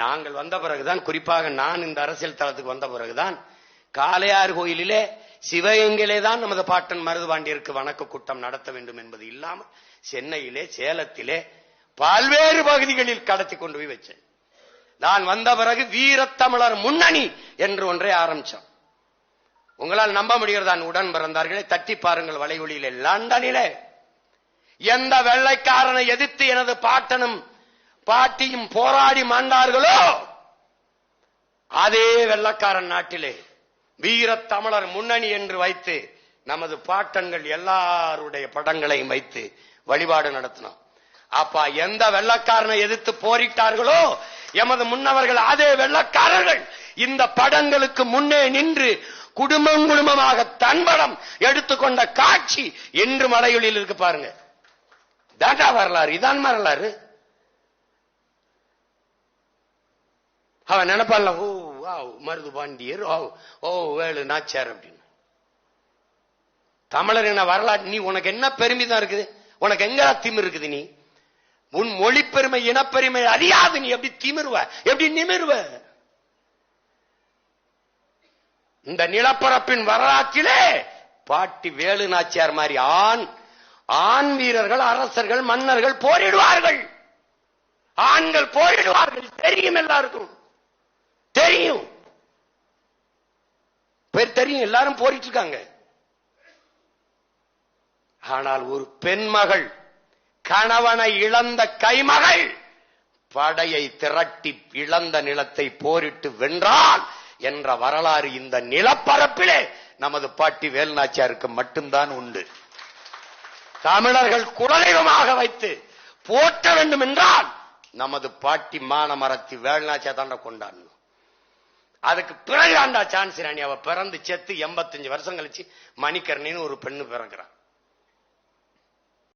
நாங்கள் வந்த பிறகுதான் குறிப்பாக நான் இந்த அரசியல் தளத்துக்கு வந்த பிறகுதான் காளையார் கோயிலிலே சிவகங்கையிலே தான் நமது பாட்டன் மருதுபாண்டியருக்கு வணக்க கூட்டம் நடத்த வேண்டும் என்பது இல்லாமல் சென்னையிலே சேலத்திலே பல்வேறு பகுதிகளில் கடத்தி கொண்டு போய் வச்சேன். நான் வந்த பிறகு வீரத்தமிழர் முன்னணி என்று ஒன்றை ஆரம்பிச்சோம். உங்களால் நம்ப முடிகிறதான் உடன் பிறந்தார்களே தட்டி பாருங்கள் வலைவொலியிலே லண்டனிலே. எந்த வெள்ளைக்காரனை எதிர்த்து எனது பாட்டனும் பாட்டியும் போராடி மாண்டார்களோ? அதே வெள்ளக்காரன் நாட்டிலே வீர தமிழர் முன்னணி என்று வைத்து நமது பாட்டன்கள் எல்லாருடைய படங்களையும் வைத்து வழிபாடு நடத்தினோம். அப்பா எந்த வெள்ளக்காரனை எதிர்த்து போரிட்டார்களோ எமது முன்னவர்கள் அதே வெள்ளக்காரர்கள். இந்த படங்களுக்கு முன்னே நின்று குடும்பம் குடும்பமாக தன்படம் எடுத்துக்கொண்ட காட்சி என்று மலையொலியில் இருக்கு பாருங்க. தாண்டா வரலாறு இதான் வரலாறு. அவன் நினைப்பான்ல ஓ ஆ மருது பாண்டியர் ஓ ஓ வேலு நாச்சார் அப்படின்னு. தமிழர் என்ன வரலாறு நீ உனக்கு என்ன பெருமிதம் இருக்குது? உனக்கு எங்க திமிர் இருக்குது நீ? உன் மொழி பெருமை இனப்பெருமை அறியாது நீ. எப்படி திமிருவ? எப்படி நிமிருவ? இந்த நிலப்பரப்பின் வரலாற்றிலே பாட்டி வேலு நாச்சியார் மாதிரி ஆண் ஆண் வீரர்கள் அரசர்கள் மன்னர்கள் போரிடுவார்கள். ஆண்கள் போரிடுவார்கள். தெரியும் எல்லாருக்கும். தெரியும். பேர் தெரியும் எல்லாரும் போரிட்டு இருக்காங்க ஆனால் ஒரு பெண்மகள் கணவனை இழந்த கைமகள் படையை திரட்டி இழந்த நிலத்தை போரிட்டு வென்றால் என்ற வரலாறு இந்த நிலப்பரப்பிலே நமது பாட்டி வேல்நாச்சியாருக்கு மட்டும்தான் உண்டு. தமிழர்கள் குலதெய்வமாக வைத்து போற்ற வேண்டும் என்றால் நமது பாட்டி மானமரத்தி வேல்நாச்சியா தாண்ட கொண்டாடணும். அதுக்கு பிறகு ஆண்டா சான்ஸ் ராணி. அவ பிறந்து செத்து எண்பத்தஞ்சு வருஷம் கழிச்சு மணிக்கரணின்னு ஒரு பெண்ணு பிறக்கிறான்